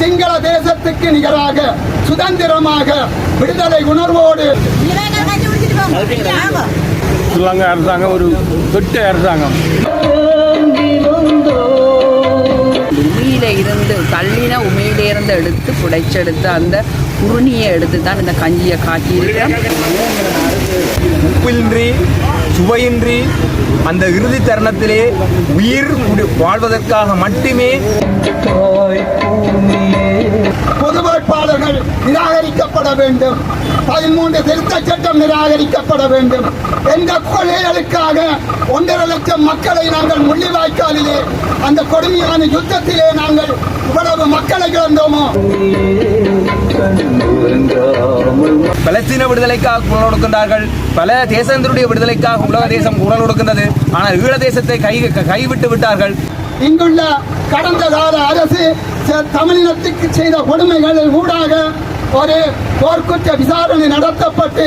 சிங்கள தேசத்துக்கு நிகராக சுதந்திரமாக விடுதலை உணர்வோடு ஸ்ரீலங்கா அரசாங்கம் ஒரு கெட்ட அரசாங்கம். உமியில இருந்து தள்ளின உமியில இருந்து எடுத்து புடைச்செடுத்து அந்த குருணியை எடுத்து தான் இந்த கஞ்சியை காட்டியிருக்கிறோம். உப்பின்றி சுவையின்றி அந்த இறுதி தருணத்திலே உயிர் வாழ்வதற்காக மட்டுமே வேட்பாளர்கள் நிராகரிக்கப்பட வேண்டும். பதிமூன்று திருத்தச் சட்டம் நிராகரிக்கப்பட வேண்டும். எந்த கொள்கைகளுக்காக ஒன்றரை லட்சம் மக்களை நாங்கள் முள்ளிவாய்க்காலிலே அந்த கொடுமையான யுத்தத்திலே நாங்கள் இவ்வளவு மக்களை இழந்தோமோ? பலஸ்தீன விடுதலைக்காக குரல் கொடுக்கின்றார்கள். பல தேசந்தருடைய விடுதலைக்காக உலக தேசம் குரல் கொடுக்கின்றது. ஆனால் ஈழ தேசத்தை கை கைவிட்டு விட்டார்கள். இங்குள்ள கடந்த கால அரசு தமிழினத்துக்கு செய்த கொடுமைகளில் ஊடாக ஒரு போர்க்குற்ற விசாரணை நடத்தப்பட்டு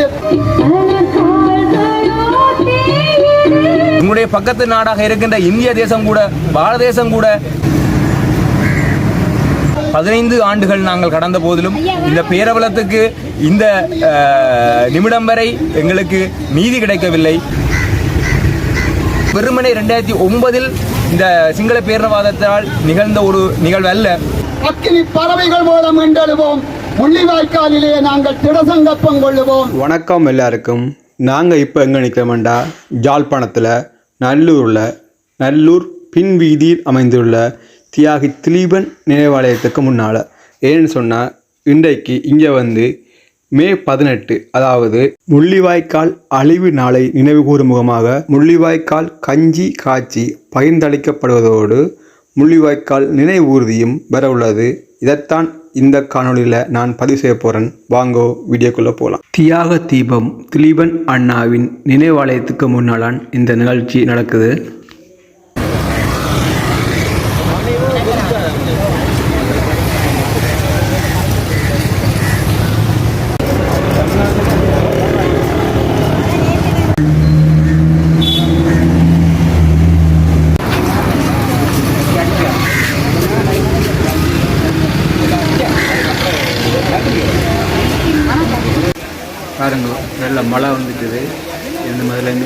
உங்களுடைய பக்கத்து நாடாக இருக்கின்ற இந்திய தேசம் கூட பாரத தேசம் கூட பதினைந்து ஆண்டுகள் நாங்கள் கடந்த போதிலும் இந்த பேரவலத்துக்கு இந்த நிமிடம் வரை எங்களுக்கு நீதி கிடைக்கவில்லை. வெறுமனை ரெண்டாயிரத்தி ஒன்பதில் இந்த சிங்கள பேரினவாதத்தால் நிகழ்ந்த ஒரு நிகழ்வு அல்ல அக்கினி பறவைகள் மூலம் என்றெழுவோம் முள்ளிவாய்க்காலிலே நாங்கள் திடசங்கப்பம் கொள்ளுவோம் வணக்கம் எல்லாருக்கும். நாங்கள் இப்போ எங்கே நிற்கிறோம்டா ஜாழ்ப்பாணத்தில் நல்லூரில் நல்லூர் பின் வீதியில் அமைந்துள்ள தியாகி திலீபன் நினைவாலயத்துக்கு முன்னால். ஏன்னு சொன்னால் இன்றைக்கு இங்கே வந்து மே பதினெட்டு அதாவது முள்ளிவாய்க்கால் அழிவு நாளை நினைவுகூறும் முகமாக முள்ளிவாய்க்கால் கஞ்சி காய்ச்சி பகிர்ந்தளிக்கப்படுவதோடு முள்ளிவாய்க்கால் நினைவூர்தியும் பெற உள்ளது இதைத்தான் இந்த காணொளியில் நான் பதிவு செய்ய போகிறேன் வாங்கோ வீடியோக்குள்ளே போகலாம் தியாக தீபம் திலீபன் அண்ணாவின் நினைவாலயத்துக்கு முன்னாலான் இந்த நிகழ்ச்சி நடக்குது பாருங்க நல்ல மழை வந்துட்டுது இந்த முதல்ல இந்த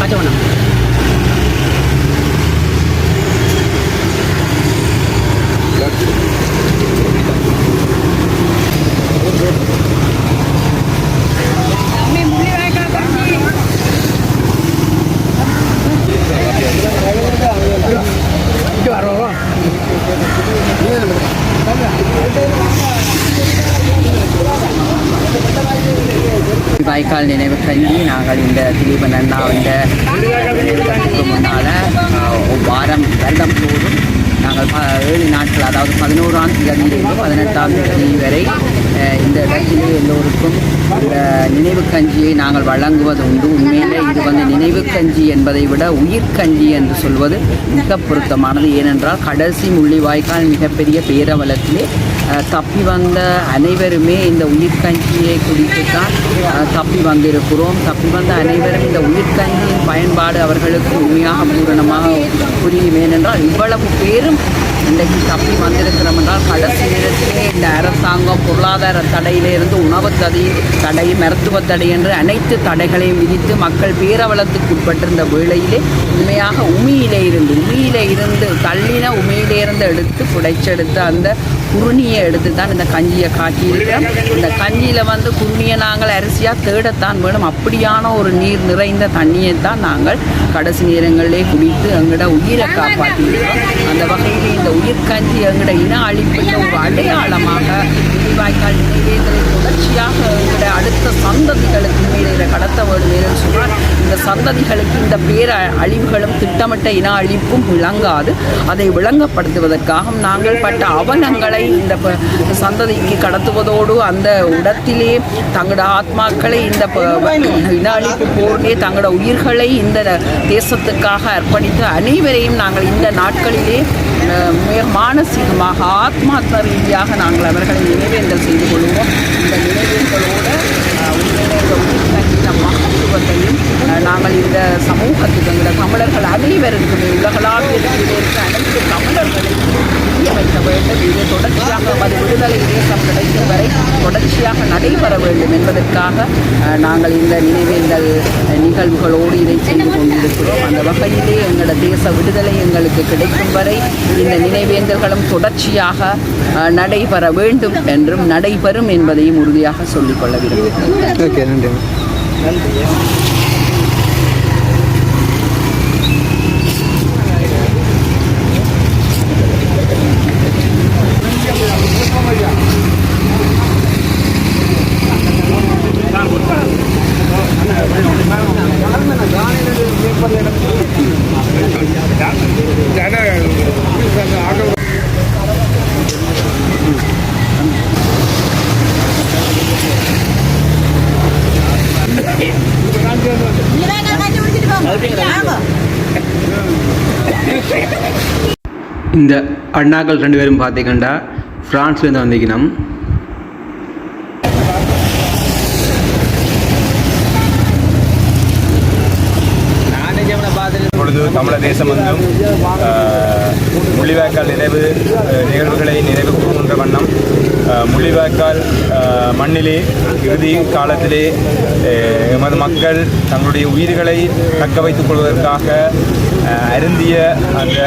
கொண்டிருக்கணும் வாய்க்கால் நினைவு கஞ்சி நாங்கள் இந்த திலீபன் அண்ணாவின் நினைவுக்கு முன்னால் வாரம் வருடம் போதும் நாங்கள் ப- ஏழு நாட்கள் அதாவது பதினோராம் தேதியிலிருந்து பதினெட்டாம் தேதி வரை இந்த இடத்திலே எல்லோருக்கும் இந்த நினைவு கஞ்சியை நாங்கள் வழங்குவது உண்டு. உண்மையிலே இது வந்து நினைவு கஞ்சி என்பதை விட உயிர்க்கஞ்சி என்று சொல்வது மிக பொருத்தமானது. ஏனென்றால் கடைசி முள்ளிவாய்க்கால் மிகப்பெரிய பேரவலத்திலே தப்பி வந்த அனைவருமே இந்த உயிர்க்கஞ்சியை குடித்து தான் தப்பி வந்திருக்கிறோம். தப்பி வந்த அனைவரும் இந்த உயிர்க்கஞ்சியின் பயன்பாடு அவர்களுக்கு உண்மையாக பூரணமாக புரியும். ஏனென்றால் இவ்வளவு பேரும் இன்றைக்கு தப்பி வந்திருக்கிறோம் என்றால் கடைசி நேரத்திலே இந்த அரசாங்கம் பொருளாதார தடையிலிருந்து உணவு தடை தடை மருத்துவ தடை என்று அனைத்து தடைகளையும் விதித்து மக்கள் பேரவலத்துக்கு உட்பட்டிருந்த வேளையிலே உண்மையாக உமியிலே இருந்து உமியிலே இருந்து தள்ளின உமியிலே இருந்து எடுத்து புடைச்செடுத்த அந்த குருணியை எடுத்து தான் இந்த கஞ்சியை காட்டியிருக்கிறோம் இந்த கஞ்சியில் வந்து குருணியை நாங்கள் அரிசியாக தேடத்தான் வேணும். அப்படியான ஒரு நீர் நிறைந்த தண்ணியை தான் நாங்கள் கடைசி நேரங்களிலே குடித்து எங்களோட உயிரை காப்பாற்றியிருக்கோம். அந்த வகையில் இந்த உயிர் கஞ்சி எங்களோட இன அழிப்பின் ஒரு அடையாளமாக வாய்க்கால் தொடர்ச்சியாக எங்களோட அடுத்த சந்ததிகளுக்கு மேலே கடத்த வேண்டும் என்று சொன்னால் இந்த சந்ததிகளுக்கு இந்த பேர அழிவுகளும் திட்டமிட்ட இன அழிப்பும் விளங்காது. அதை விளங்கப்படுத்துவதற்காக நாங்கள் பட்ட அவலங்களை இந்த சந்ததிக்கு கடத்துவதோடு அந்த இடத்திலே தங்களோட ஆத்மாக்களை இந்த ப- இன போரிலே தங்களோட உயிர்களை இந்த தேசத்துக்காக அர்ப்பணித்து அனைவரையும் நாங்கள் இந்த நாட்களிலே மானசீகமாக ஆத்மாத்ம ரீதியாக நாங்கள் அவர்களை நினைவேந்தல் செய்து கொள்வோம். இந்த நினைவேந்தலோடு அஹ், உண்மையிலே இந்த மகத்துவத்தையும் நாங்கள் இந்த சமூகத்துக்கு எங்களோட தமிழர்கள் அனைவருக்குமே உலகளாவிய அனைத்து தமிழர்களையும் புரிய வைக்க வேண்டும். இது தொடர்ச்சியாக அது விடுதலை தேசம் கிடைக்கும் வரை தொடர்ச்சியாக நடைபெற வேண்டும் என்பதற்காக நாங்கள் இந்த நினைவேந்தல் நிகழ்வுகளோடு இதை செய்து கொண்டிருக்கிறோம். அந்த வகையிலே எங்களோட தேச விடுதலை எங்களுக்கு கிடைக்கும் வரை இந்த நினைவேந்தல்களும் தொடர்ச்சியாக நடைபெற வேண்டும் என்றும் நடைபெறும் என்பதையும் உறுதியாக சொல்லிக்கொள்ள விரும்புகிறேன் ஓகே நன்றி. இந்த அண்ணாக்கள் ரெண்டு பேரும் பார்த்தீங்கன்னா ஃப்ரான்ஸ்லேருந்து வந்திக்கணும் பொழுது தமிழர் தேசம் வந்தும் முள்ளிவாய்க்கால் நினைவு நிகழ்வுகளை நினைவு கூறுகின்ற வண்ணம் முள்ளிவாய்க்கால் மண்ணிலே இறுதி காலத்திலே எமது மக்கள் தங்களுடைய உயிர்களை தக்க வைத்துக் கொள்வதற்காக அருந்திய அந்த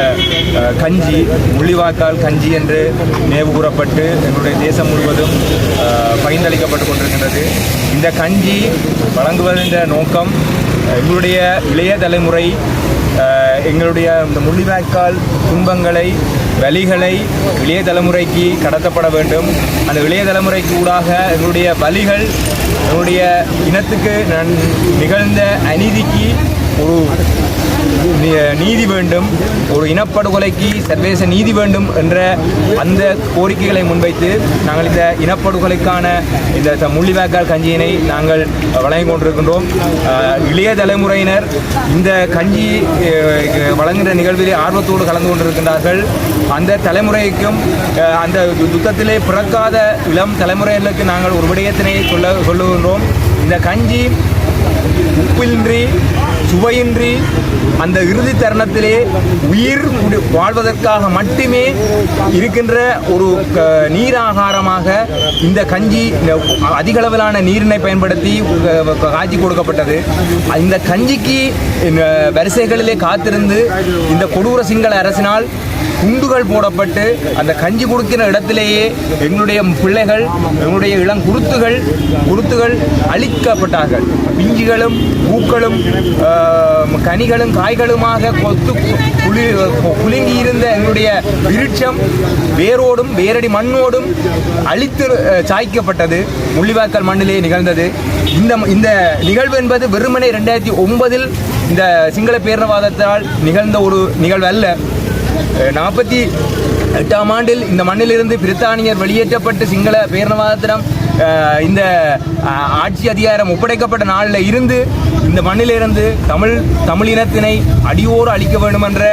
கஞ்சி முள்ளிவாய்க்கால் கஞ்சி என்று நினைவு கூறப்பட்டு எங்களுடைய தேசம் முழுவதும் ஆஹ், பகிர்ந்தளிக்கப்பட்டு கொண்டிருக்கின்றது. இந்த கஞ்சி வழங்குவதென்ற நோக்கம் எங்களுடைய இளைய தலைமுறை எங்களுடைய இந்த முள்ளிவாய்க்கால் துன்பங்களை வலிகளை இளைய தலைமுறைக்கு கடத்தப்பட வேண்டும். அந்த இளைய தலைமுறைக்கு ஊடாக எங்களுடைய வலிகள் எங்களுடைய இனத்துக்கு நன்- நிகழ்ந்த அநீதிக்கு ஒரு நீதி வேண்டும். ஒரு இனப்படுகொலைக்கு சர்வதேச நீதி வேண்டும் என்ற அந்த கோரிக்கைகளை முன்வைத்து நாங்கள் இந்த இனப்படுகொலைக்கான இந்த த- முள்ளிவாய்க்கால் கஞ்சியினை நாங்கள் வழங்கிக் கொண்டிருக்கின்றோம். இளைய தலைமுறையினர் இந்த கஞ்சி வழங்குகிற நிகழ்விலே ஆர்வத்தோடு கலந்து கொண்டிருக்கின்றார்கள். அந்த தலைமுறைக்கும் அந்த யு- யுத்தத்திலே பிறக்காத இளம் தலைமுறையினருக்கு நாங்கள் ஒரு விடயத்தினை சொல்ல சொல்லுகின்றோம். இந்த கஞ்சி உப்பின்றி சுவையின்றி அந்த இறுதி தருணத்திலே உயிர் வாழ்வதற்காக மட்டுமே இருக்கின்ற ஒரு க- நீராகாரமாக இந்த கஞ்சி அதிகளவிலான நீரினை பயன்படுத்தி க- காய்ச்சி கொடுக்கப்பட்டது. இந்த கஞ்சிக்கு வரிசைகளிலே காத்திருந்து இந்த கொடூர சிங்கள அரசினால் குண்டுகள் போடப்பட்டு அந்த கஞ்சி கொடுக்கிற இடத்திலேயே எங்களுடைய பிள்ளைகள் எங்களுடைய இளம் குருத்துகள் குருத்துகள் அழிக்கப்பட்டார்கள். பிஞ்சுகளும் பூக்களும் கனிகளும் காய்களுமாக கொத்து குளி குலுங்கி இருந்த எங்களுடைய விருட்சம் வேரோடும் வேரடி மண்ணோடும் அழித்து சாய்க்கப்பட்டது. முள்ளிவாய்க்கால் மண்ணிலே நிகழ்ந்தது. இந்த இந்த நிகழ்வு என்பது வெறுமனே ரெண்டாயிரத்தி ஒன்பதில் இந்த சிங்கள பேரினவாதத்தால் நிகழ்ந்த ஒரு நிகழ்வு அல்ல நாற்பத்தி எட்டாம் ஆண்டில் இந்த மண்ணிலிருந்து பிரித்தானியர் வெளியேற்றப்பட்டு சிங்கள பேரணவாதத்திடம் இந்த ஆட்சி அதிகாரம் ஒப்படைக்கப்பட்ட நாளில் இருந்து இந்த மண்ணிலிருந்து தமிழ் தமிழினத்தினை அடியோடு அழிக்க வேண்டும் என்ற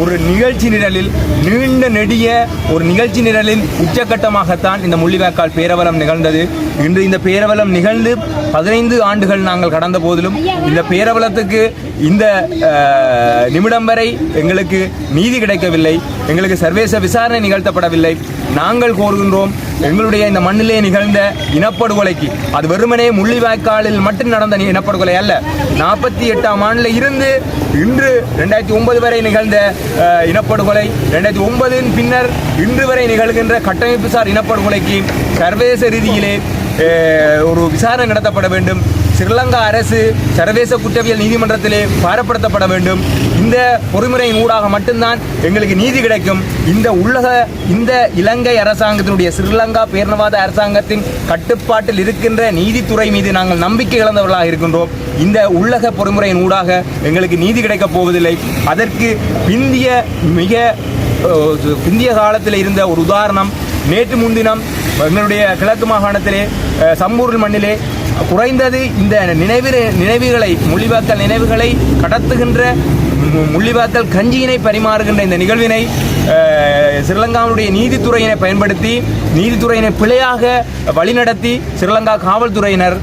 ஒரு நிகழ்ச்சி நிரலில் நீண்ட நெடிய ஒரு நிகழ்ச்சி நிரலின் உச்சக்கட்டமாகத்தான் இந்த முள்ளிவாய்க்கால் பேரவலம் நிகழ்ந்தது. இன்று இந்த பேரவலம் நிகழ்ந்து பதினைந்து ஆண்டுகள் நாங்கள் கடந்த போதிலும் இந்த பேரவலத்துக்கு இந்த நிமிடம் வரை எங்களுக்கு நீதி கிடைக்கவில்லை. எங்களுக்கு சர்வேச விசாரணை நிகழ்த்தப்படவில்லை. நாங்கள் கோருகின்றோம் எங்களுடைய இந்த மண்ணிலே நிகழ்ந்த இனப்படுகொலைக்கு. அது வெறுமனே முள்ளிவாய்க்காலில் மட்டும் நடந்த இனப்படுகொலை அல்ல. நாற்பத்தி எட்டாம் ஆண்டில் இருந்து இன்று ரெண்டாயிரத்தி ஒன்பது வரை நிகழ்ந்த இனப்படுகொலை. ரெண்டாயிரத்தி ஒன்பதின் பின்னர் இன்று வரை நிகழ்கின்ற கட்டமைப்புசார் இனப்படுகொலைக்கு சர்வதேச ரீதியிலே ஒரு விசாரணை நடத்தப்பட வேண்டும். ஸ்ரீலங்கா அரசு சர்வதேச குற்றவியல் நீதிமன்றத்திலே பாரப்படுத்தப்பட வேண்டும். இந்த பொறிமுறையின் ஊடாக மட்டும்தான் எங்களுக்கு நீதி கிடைக்கும். இந்த உள்ளக இந்த இலங்கை அரசாங்கத்தினுடைய ஸ்ரீலங்கா பேரணவாத அரசாங்கத்தின் கட்டுப்பாட்டில் இருக்கின்ற நீதித்துறை மீது நாங்கள் நம்பிக்கை இழந்தவர்களாக இருக்கின்றோம். இந்த உள்ளக பொறிமுறையின் ஊடாக எங்களுக்கு நீதி கிடைக்கப் போவதில்லை. அதற்கு பிந்திய மிக பிந்திய காலத்தில் இருந்த ஒரு உதாரணம் நேற்று முன்தினம் எங்களுடைய கிழக்கு மாகாணத்திலே சம்பூரில் மண்ணிலே குறைந்தது இந்த நினைவு நினைவுகளை முள்ளிவாக்கல் நினைவுகளை கடத்துகின்ற மு- முள்ளிவாக்கல் கஞ்சியினை பரிமாறுகின்ற இந்த நிகழ்வினை அஹ், ஸ்ரீலங்காவுடைய நீதித்துறையினை பயன்படுத்தி நீதித்துறையினை பிழையாக வழிநடத்தி ஸ்ரீலங்கா காவல்துறையினர்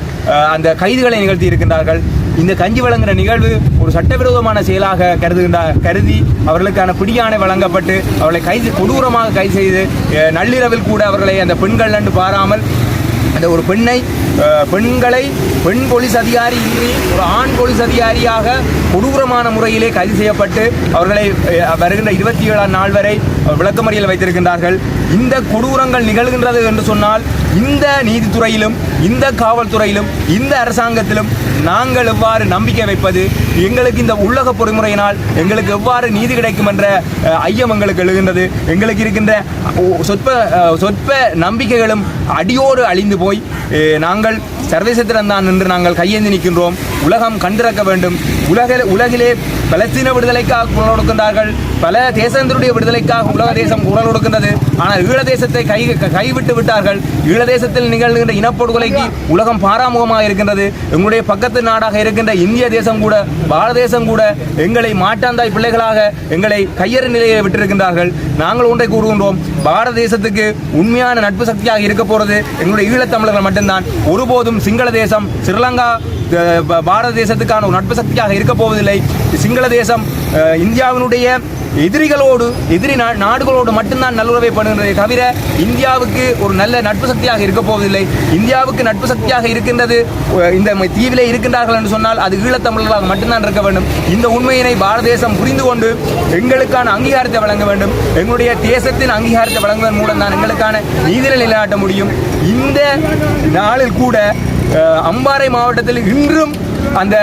அந்த கைதுகளை நிகழ்த்தி இருக்கின்றார்கள். இந்த கஞ்சி வழங்குகிற நிகழ்வு ஒரு சட்டவிரோதமான செயலாக கருதுகின்ற கருதி அவர்களுக்கான பிடியாணை வழங்கப்பட்டு அவர்களை கைது கொடூரமாக கைது செய்து நள்ளிரவில் கூட அவர்களை அந்த பெண்கள் நண்டு பாராமல் அந்த ஒரு பெண்ணை பெண்களை பெண் போலீஸ் அதிகாரி இன்றி ஒரு ஆண் போலீஸ் அதிகாரியாக கொடூரமான முறையிலே கைது செய்யப்பட்டு அவர்களை வருகின்ற இருபத்தி ஏழாம் நாள் வரை விளக்கமறியல் வைத்திருக்கின்றார்கள். இந்த கொடூரங்கள் நிகழ்கின்றது என்று சொன்னால் இந்த நீதித்துறையிலும் இந்த காவல்துறையிலும் இந்த அரசாங்கத்திலும் நாங்கள் எவ்வாறு நம்பிக்கை வைப்பது எங்களுக்கு இந்த உள்ளக பொறிமுறையினால் எங்களுக்கு எவ்வாறு நீதி கிடைக்கும் என்ற ஐயம் எங்களுக்கு எழுகின்றது. எங்களுக்கு இருக்கின்ற சொற்ப சொற்ப நம்பிக்கைகளும் அடியோடு அழிந்து போய் நாங்கள் சர்வதேசத்தில்தான் நின்று நாங்கள் கையேந்தி நிற்கின்றோம். உலகம் கண்டிறக்க வேண்டும். உலக உலகிலே பலஸ்தீன விடுதலைக்காக குரல் கொடுக்கின்றார்கள். பல தேசங்களுடைய விடுதலைக்காக உலக தேசம் குரல் கொடுக்கின்றது. ஆனால் ஈழ தேசத்தை கை கைவிட்டு விட்டார்கள். ஈழ தேசத்தில் நிகழ்கின்ற இனப்படுகொலைக்கு உலகம் பாராமுகமாக இருக்கின்றது. எங்களுடைய பக்கத்து நாடாக இருக்கின்ற இந்திய தேசம் கூட பாரத தேசம் கூட எங்களை மாட்டாந்தாய் பிள்ளைகளாக எங்களை கையறு நிலையை விட்டிருக்கின்றார்கள். நாங்கள் ஒன்றை கூறுகின்றோம். பாரத தேசத்துக்கு உண்மையான நட்பு சக்தியாக இருக்க போகிறது எங்களுடைய ஈழத்தமிழர்கள் மட்டும்தான். ஒருபோதும் சிங்கள தேசம் ஸ்ரீலங்கா பாரத தேசத்துக்கான ஒரு நட்பு சக்தியாக இருக்க போவதில்லை. சிங்கள தேசம் இந்தியாவினுடைய எதிரிகளோடு எதிரி நா- நாடுகளோடு மட்டும்தான் நல்லுறவை பண்ணுகிறதே தவிர இந்தியாவுக்கு ஒரு நல்ல நட்பு சக்தியாக இருக்க போவதில்லை. இந்தியாவுக்கு நட்பு சக்தியாக இருக்கின்றது இந்த தீவிலே இருக்கின்றார்கள் என்று சொன்னால் அது ஈழத்தமிழர்களாக மட்டும்தான் இருக்க வேண்டும். இந்த உண்மையினை பாரத தேசம் புரிந்து கொண்டு எங்களுக்கான அங்கீகாரத்தை வழங்க வேண்டும். எங்களுடைய தேசத்தின் அங்கீகாரத்தை வழங்குவதன் மூலம் தான் எங்களுக்கான நீதிநிலை நிலைநாட்ட முடியும். இந்த நாளில் கூட அம்பாறை மாவட்டத்தில் இன்றும் அந்த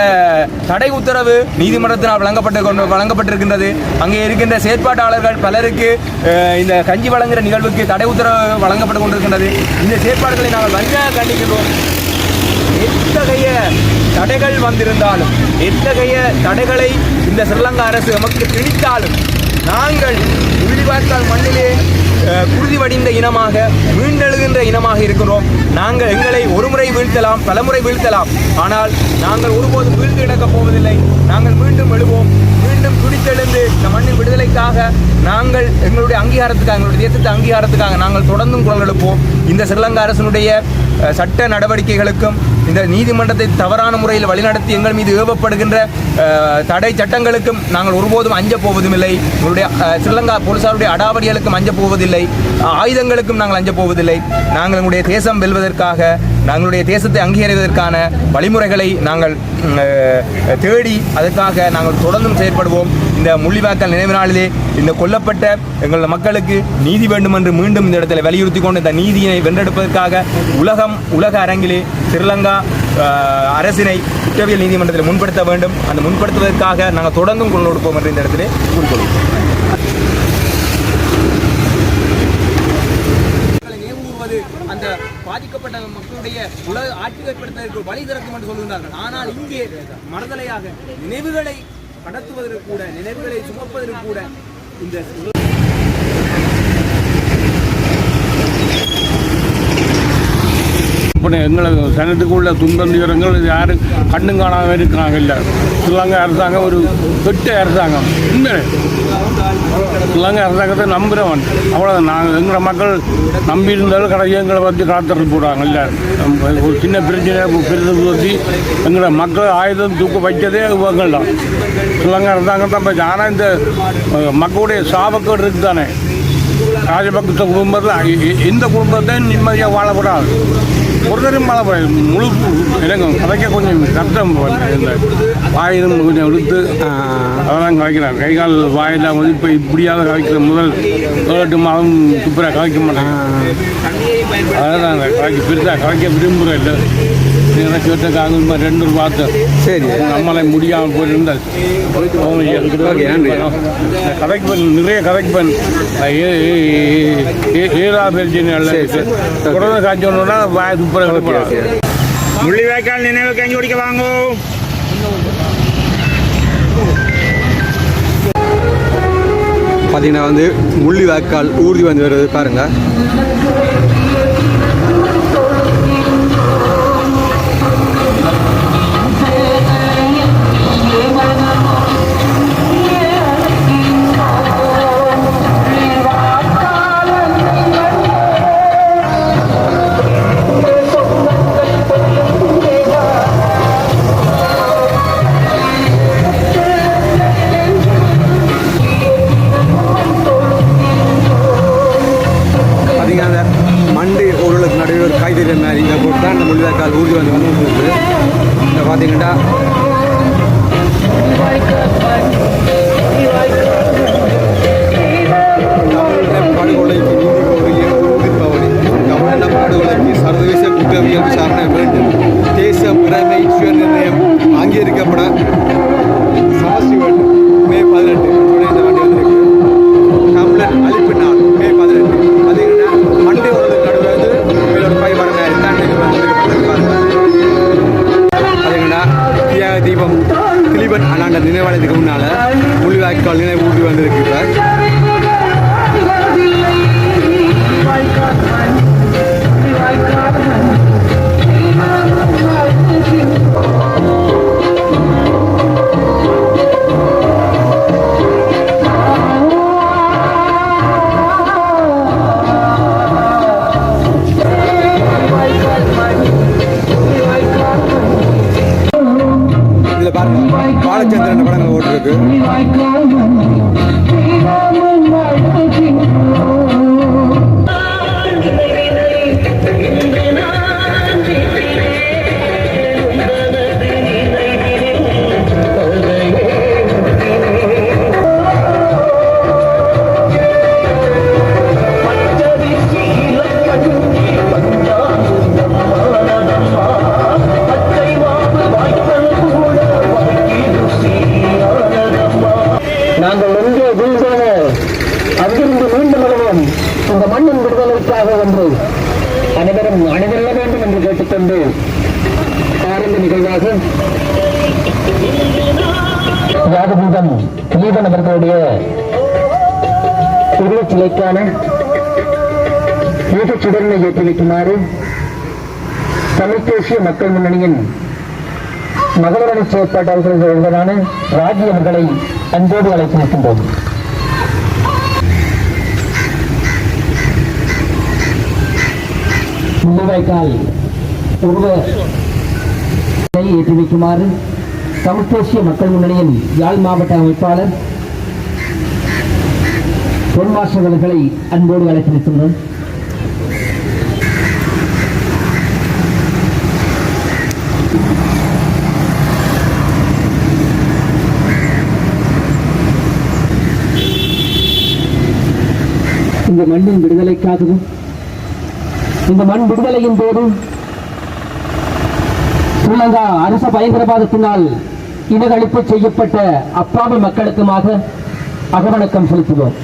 தடை உத்தரவு நீதிமன்றத்தினால் வழங்கப்பட்டு கொண்டு வழங்கப்பட்டிருக்கின்றது. அங்கே இருக்கின்ற செயற்பாட்டாளர்கள் பலருக்கு இந்த கஞ்சி வழங்குகிற நிகழ்வுக்கு தடை உத்தரவு வழங்கப்பட்டு கொண்டிருக்கின்றது. இந்த செயற்பாடுகளை நாங்கள் வன்மையாக கண்டிக்கின்றோம். எத்தகைய தடைகள் வந்திருந்தாலும் எத்தகைய தடைகளை இந்த ஸ்ரீலங்கா அரசு நமக்கு திணித்தாலும் நாங்கள் உள்ளிவாய்க்கால் மண்ணிலே குருதி வடிந்த இனமாக மீண்டெழுகின்ற இனமாக இருக்கிறோம். நாங்கள் எங்களை ஒருமுறை வீழ்த்தலாம் பலமுறை வீழ்த்தலாம். ஆனால் நாங்கள் ஒருபோதும் வீழ்ந்து கிடக்கப் போவதில்லை. நாங்கள் மீண்டும் எழுவோம். மீண்டும் துடித்தெழுந்து இந்த மண்ணின் விடுதலைக்காக நாங்கள் எங்களுடைய அங்கீகாரத்துக்காக எங்களுடைய தேசத்து அங்கீகாரத்துக்காக நாங்கள் தொடர்ந்தும் குரல் எழுப்போம். இந்த ஸ்ரீலங்கா அரசனுடைய சட்ட நடவடிக்கைகளுக்கும் இந்த நீதிமன்றத்தை தவறான முறையில் வழிநடத்தி எங்கள் மீது ஏவப்படுகின்ற தடை சட்டங்களுக்கும் நாங்கள் ஒருபோதும் அஞ்ச போவதும் இல்லை உங்களுடைய ஸ்ரீலங்கா போலீசாருடைய அடாவடிகளுக்கும் அஞ்ச போவதில்லை. ஆயுதங்களுக்கும் நாங்கள் அஞ்ச போவதில்லை. நாங்கள் எங்களுடைய தேசம் வெல்வதற்காக நாங்களுடைய தேசத்தை அங்கீகரிப்பதற்கான வழிமுறைகளை நாங்கள் தேடி அதற்காக நாங்கள் தொடர்ந்தும் செயற்படுவோம். இந்த முள்ளிவாக்கல் நினைவு நாளிலே இந்த கொல்லப்பட்ட எங்கள் மக்களுக்கு நீதி வேண்டும் என்று மீண்டும் இந்த இடத்துல வலியுறுத்தி கொண்டு இந்த நீதியினை வென்றெடுப்பதற்காக உலகம் உலக அரங்கிலே ஸ்ரீலங்கா அரசினை குற்றவியல் நீதிமன்றத்தில் முன்படுத்த வேண்டும். அந்த முன்படுத்துவதற்காக நாங்கள் தொடர்ந்தும் கொண்டு கொடுப்போம் என்று இந்த இடத்திலே கூறிக்கொள்வோம் மக்களை நினைவுகூர்வது அந்த பாதிக்கப்பட்ட மக்களுடைய உலக ஆட்சிப்படுத்துவதற்கு வழி திறக்கும் என்று சொல்கின்றார்கள். ஆனால் இங்கே மறுதலையாக நினைவுகளை கடத்துவதற்கு கூட நினைவுகளை சுமப்பதற்கு கூட இந்த அப்படி எங்களை சனத்துக்குள்ள துன்பம் தீவிரங்கள் யாரும் கண்ணும் காணாம இருக்கிறாங்க இல்லை. ஸ்ரீலங்கா அரசாங்கம் ஒரு பெட்ட அரசாங்கம். உண்மையே ஸ்ரீலங்கா அரசாங்கத்தை நம்புகிறவன் அவ்வளோ நாங்கள் எங்களை மக்கள் நம்பி இருந்தாலும் கடைசி எங்களை வந்து காத்துட்டு போடுவாங்க இல்லை. ஒரு சின்ன பிரச்சனை பெருசு பற்றி எங்களை மக்கள் ஆயுதம் தூக்க வைச்சதே இவங்கள் தான். ஸ்ரீலங்கா அரசாங்கம் தான் போச்சு. ஆனால் இந்த மக்களுடைய சாபக்கேடு இருக்குது தானே. ராஜபக்த குடும்பத்தில் இந்த குடும்பத்தை நிம்மதியாக வாழக்கூடாது. ஒருத்தரும் வாழக்கூடாது முழு எனக்கு கதைக்க கொஞ்சம் கஷ்டம் இந்த வாயிலும் கொஞ்சம் எடுத்து அதெல்லாம் கலைக்கிறாங்க கை கால் வாயெல்லாம் வந்து இப்போ இப்படியாவது கலைக்கிற முதல் ஏழு மாதம் சூப்பராக கலைக்க மாட்டாங்க. அதான் கலைக்க பெருசாக கலைக்க விரும்புகிறேன் இல்லை நீங்கள் கேட்டக்காக ரெண்டு ரூபா பார்த்தேன் சரி. நம்மளை முடியாமல் போயிருந்தால் ஓகே, நன்றி. கதைக்கு நிறைய கதைக்கு பிரச்சனை சரி, சரி. குறைந்த காய்ச்சோன்னா வாய் துப்புற முள்ளிவாய்க்கால் நினைவு கஞ்சி குடிக்க வாங்கோ. பார்த்தீங்கன்னா வந்து முள்ளிவாய்க்கால் ஊர்தி வந்து வருது பாருங்க. நினைவாலயத்துக்கு முன்னால் முள்ளிவாய்க்கால் நினைவு ஊட்டி தேசிய மக்கள் முன்னணியின் மகளிரணி செயற்பாட்டாளர்கள் ஒருவரான ராஜி அவர்களை அன்போடு அழைத்து நிற்கின்றோம் முன்னவைக்கால் ஒருவரை ஏற்றி வைக்குமாறு தமிழ் தேசிய மக்கள் முன்னணியின் யாழ் மாவட்ட அமைப்பாளர் பொன்மாஸ்டர் அன்போடு அழைத்து நிற்கின்றோம் இந்த மண்ணின் விடுதலைக்காகவும் இந்த மண் விடுதலையின் போது ஸ்ரீலங்கா அரச பயங்கரவாதத்தினால் இனகழிப்பு செய்யப்பட்ட அப்பாவி மக்களுக்குமாக அகவணக்கம் செலுத்துவோம்.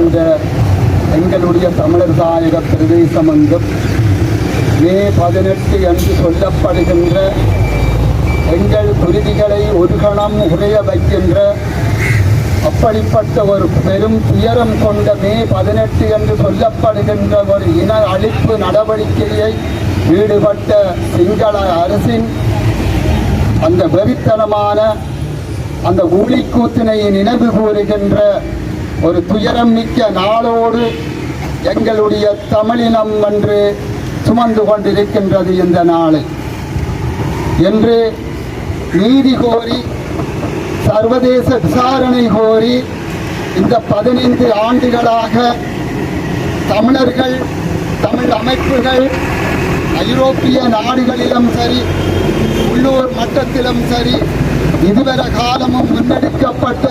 என்ற எங்களுடைய தமிழர் தாயக பிரதேசம் என்றும் மே பதினெட்டு என்று சொல்லப்படுகின்ற எங்கள் குருதிகளை ஒரு கணம் உடைய வைக்கின்ற அப்படிப்பட்ட ஒரு பெரும் துயரம் கொண்ட மே பதினெட்டு என்று சொல்லப்படுகின்ற ஒரு இன அழிப்பு நடவடிக்கையை ஈடுபட்ட சிங்கள அரசின் அந்த வெறித்தனமான அந்த ஊழிக்கூத்தினை நினைவு கூறுகின்ற ஒரு துயரம் மிக்க நாளோடு எங்களுடைய தமிழினம் என்று சுமந்து கொண்டிருக்கின்றது இந்த நாளை. என்று நீதி கோரி சர்வதேச விசாரணை கோரி இந்த பதினைந்து ஆண்டுகளாக தமிழர்கள் தமிழ் அமைப்புகள் ஐரோப்பிய நாடுகளிலும் சரி உள்ளூர் மட்டத்திலும் சரி இதுவரை காலமும் முன்னெடுக்கப்பட்ட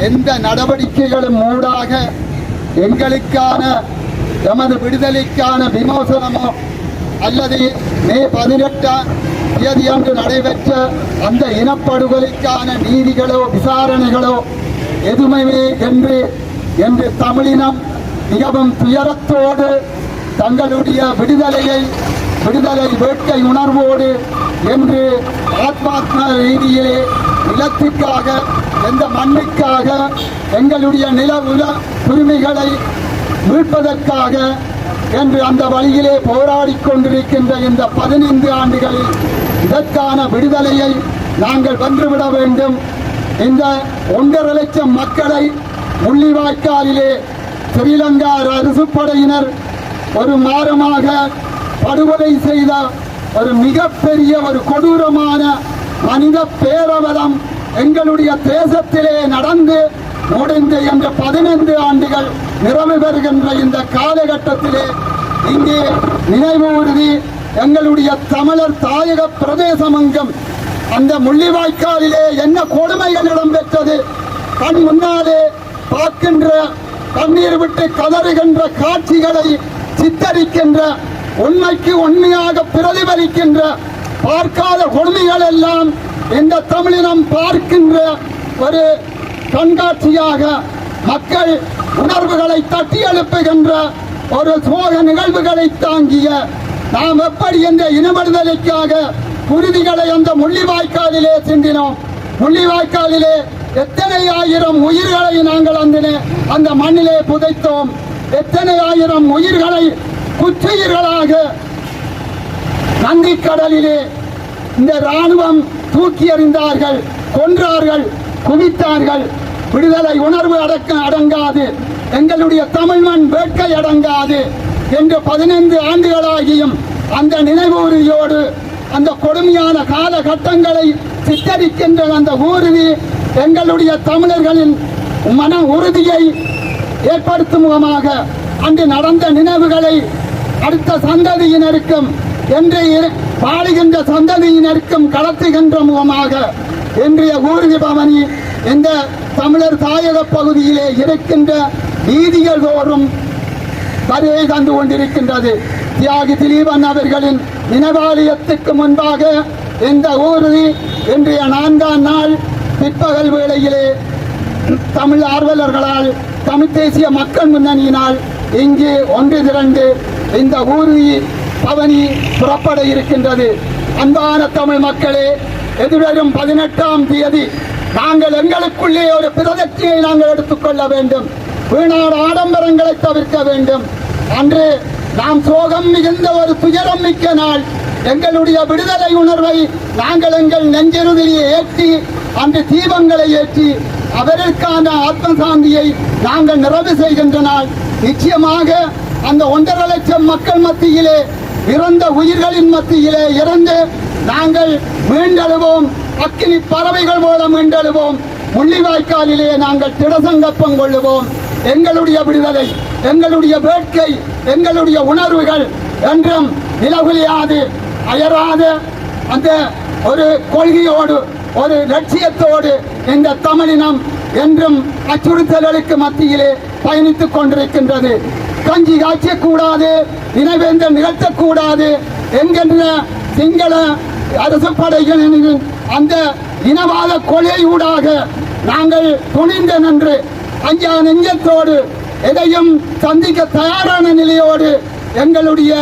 எந்த நடவடிக்கைகளும் ஊடாக எங்களுக்கான எமது விடுதலைக்கான விமோசனமோ அல்லது மே பதினெட்டாம் தேதி அன்று நடைபெற்ற அந்த இனப்படுகொலைக்கான நீதிகளோ விசாரணைகளோ எதுவுமே என்று என்று தமிழினம் மிகவும் துயரத்தோடு தங்களுடைய விடுதலையை விடுதலை வேட்கை உணர்வோடு என்று ஆத்மாத்ம ரீதியிலே நிலத்திற்காக எந்த மண்ணுக்காக எங்களுடைய நில உல உரிமைகளை மீட்பதற்காக என்று அந்த வழியிலே போராடி கொண்டிருக்கின்ற இந்த பதினைந்து ஆண்டுகளில் இதற்கான விடுதலையை நாங்கள் வென்றுவிட வேண்டும். இந்த ஒன்றரை லட்சம் மக்களை முள்ளிவாய்க்காலிலே ஸ்ரீலங்கா அரசு படையினர் ஒரு மாறமாக படுகொலை செய்த ஒரு மிகப்பெரிய ஒரு கொடூரமான மனித பேரவலம் எங்களுடைய தேசத்திலே நடந்து முடிந்து என்ற பதினைந்து ஆண்டுகள் நிறைவு பெறுகின்ற இந்த காலகட்டத்திலே இங்கே நினைவுறுதி எங்களுடைய தமிழர் தாயக பிரதேசமங்கம் அந்த முள்ளிவாய்க்காலிலே என்ன கொடுமைகள் இடம்பெற்றது? கண் முன்னாலே பார்க்கின்ற கண்ணீர் விட்டு கதறுகின்ற காட்சிகளை சித்தரிக்கின்ற உண்மைக்கு உண்மையாக பிரதிபலிக்கின்ற பார்க்காத கொடுமைகள் எல்லாம் இந்த தமிழினம் பார்க்கின்ற ஒரு கண்காட்சியாக மக்கள் உணர்வுகளை தட்டி எழுப்புகின்ற ஒரு சோக நிகழ்வுகளை தாங்கிய நாம் எப்படி இந்த இனவிடுதலைக்காக குருதிகளை அந்த முள்ளிவாய்க்காலிலே சிந்தினோம். முள்ளிவாய்க்காலிலே எத்தனை ஆயிரம் உயிர்களை நாங்கள் அந்த அந்த மண்ணிலே புதைத்தோம். எத்தனை ஆயிரம் உயிர்களை குற்றுயிர்களாக நந்தி கடலிலே இந்த ராணுவம் தூக்கி எறிந்தார்கள் கொன்றார்கள் குவித்தார்கள். விடுதலை உணர்வு அடக்க அடங்காது. எங்களுடைய தமிழ் மண் வேட்கை அடங்காது என்று பதினைந்து ஆண்டுகளாகியும் அந்த நினைவூர்தியோடு அந்த கொடுமையான காலகட்டங்களை சித்தரிக்கின்ற அந்த ஊர்தி எங்களுடைய தமிழர்களின் மன உறுதியை ஏற்படுத்தும் முகமாக அன்று நடந்த நினைவுகளை அடுத்த சந்ததியினருக்கும் என்று இரு- வாழுகின்ற சந்ததியினருக்கும் கடத்துகின்ற முகமாக இன்றைய ஊர்தி பவனி இந்த தமிழர் தாயக பகுதியிலே இருக்கின்ற வீதிகள் தோறும் வருகை தந்து கொண்டிருக்கின்றது. தியாகி திலீபன் அவர்களின் நினைவாலயத்துக்கு முன்பாக இந்த ஊர்தி இன்றைய நான்காம் நாள் பிற்பகல் வேளையிலே தமிழ் ஆர்வலர்களால் தமிழ் தேசிய மக்கள் முன்னணியினால் இங்கு ஒன்று திரண்டு இந்த ஊர்தி பவனி புறப்பட இருக்கின்றது. அன்பான தமிழ் மக்களே எதிர்வரும் பதினெட்டாம் தேதி நாங்கள் எங்களுக்குள்ளே ஒரு பிரதட்சியை நாங்கள் எடுத்துக்கொள்ள வேண்டும். வீணான ஆடம்பரங்களை தவிர்க்க வேண்டும். அன்று நாம் சோகம் மிகுந்த ஒரு துயரம் மிக்க நாள். எங்களுடைய விடுதலை உணர்வை நாங்கள் எங்கள் நெஞ்சிறுதியை ஏற்றி அன்று தீபங்களை ஏற்றி அவருக்கான ஆத்ம சாந்தியை நாங்கள் நிறைவு செய்கின்ற நாள். நிச்சயமாக அந்த ஒன்றரை லட்சம் மக்கள் மத்தியிலே இறந்த உயிர்களின் மத்தியிலே இறந்து நாங்கள் மீண்டெழுவோம். அக்கினி பறவைகள் போல மீண்டெழுவோம். முள்ளிவாய்க்காலிலே நாங்கள் திடசங்கப்பம் கொள்ளுவோம் எங்களுடைய விடுதலை எங்களுடைய வேட்கை எங்களுடைய உணர்வுகள் என்றும் நிலகுலியாது அயராத அந்த ஒரு கொள்கையோடு ஒரு லட்சியத்தோடு இந்த தமிழினம் என்றும் அச்சுறுத்தல்களுக்கு மத்தியிலே பயணித்துக் கொண்டிருக்கின்றது. கஞ்சி காய்ச்சக்கூடாது நினைவேந்தல் நிகழ்த்தக்கூடாது என்கின்ற சிங்கள அரசு படைகளின் அந்த இனவாத கொலையூடாக நாங்கள் துணிந்த நின்று அஞ்சா நெஞ்சத்தோடு எதையும் சந்திக்க தயாரான நிலையோடு எங்களுடைய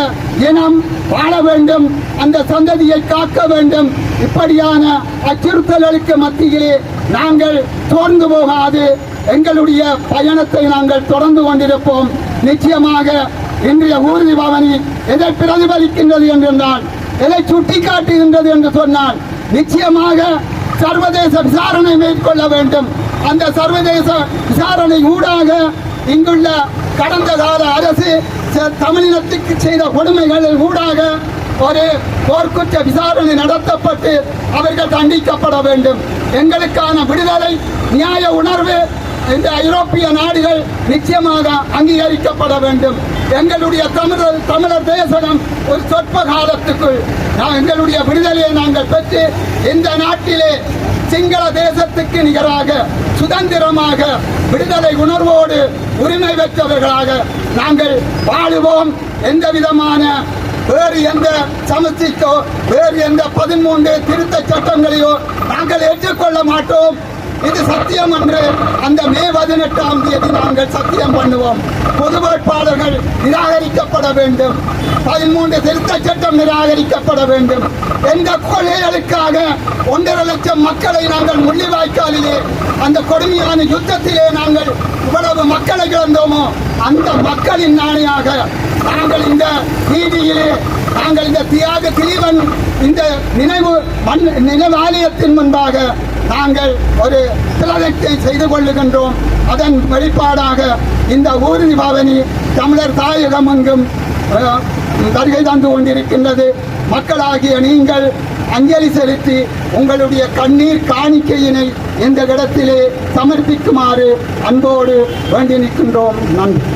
இனம் வாழ வேண்டும் அந்த சந்ததியை காக்க வேண்டும். இப்படியான அச்சுறுத்தல்களுக்கு மத்தியிலே நாங்கள் சோர்ந்து போகாது. எங்களுடைய பயணத்தை நாங்கள் தொடர்ந்து கொண்டிருப்போம். நிச்சயமாக இன்றைய ஊர்தி பவனி எதை பிரதிபலிக்கின்றது என்றால் எதை சுட்டிக்காட்டுகின்றது என்று சொன்னால் நிச்சயமாக சர்வதேச விசாரணை மேற்கொள்ள வேண்டும். அந்த சர்வதேச விசாரணை ஊடாக இங்குள்ள கடந்த கால அரசு ச- தமிழினத்துக்கு செய்த கொடுமைகள் ஊடாக ஒரு போர்க்குற்ற விசாரணை நடத்தப்பட்டு அவர்கள் தண்டிக்கப்பட வேண்டும். எங்களுக்கான விடுதலை நியாய உணர்வு இந்த ஐரோப்பிய நாடுகள் நிச்சயமாக அங்கீகரிக்கப்பட வேண்டும். எங்களுடைய தமிழர் தமிழர் தேசகம் ஒரு சொற்ப காலத்துக்குள் நான் எங்களுடைய விடுதலையை நாங்கள் பெற்று இந்த நாட்டிலே சிங்கள தேசத்துக்கு நிகராக சுதந்திரமாக விடுதலை உணர்வோடு உரிமை பெற்றவர்களாக நாங்கள் வாழுவோம். எந்த விதமான வேறு எந்த சமஸ்திக்கோ வேறு எந்த பதிமூன்று திருத்த சட்டங்களையோ நாங்கள் ஏற்றுக்கொள்ள மாட்டோம். இது சத்தியம் என்று அந்த மே பதினெட்டாம் தேதி நாங்கள் சத்தியம் பண்ணுவோம். பொது வேட்பாளர்கள் நிராகரிக்கப்பட வேண்டும். பதிமூன்று திருத்த சட்டம் நிராகரிக்கப்பட வேண்டும். எந்த கொள்கைகளுக்காக ஒன்றரை லட்சம் மக்களை நாங்கள் முள்ளிவாய்க்காலிலே அந்த கொடுமையான யுத்தத்திலே நாங்கள் இவ்வளவு மக்களை இழந்தோமோ அந்த மக்களின் நாணையாக நாங்கள் இந்த நீதியிலே நாங்கள் இந்த தியாக திலீவன் இந்த நினைவு மண் நினைவாலயத்தின் முன்பாக நாங்கள் ஒரு திலகத்தை செய்து கொள்ளுகின்றோம். அதன் வெளிப்பாடாக இந்த ஊர்தி பவனி தமிழர் தாயகம் எங்கும் வருகை தந்து கொண்டிருக்கின்றது. மக்களாகிய நீங்கள் அஞ்சலி செலுத்தி உங்களுடைய கண்ணீர் காணிக்கையினை இந்த இடத்திலே சமர்ப்பிக்குமாறு அன்போடு வேண்டி நிற்கின்றோம். நன்றி.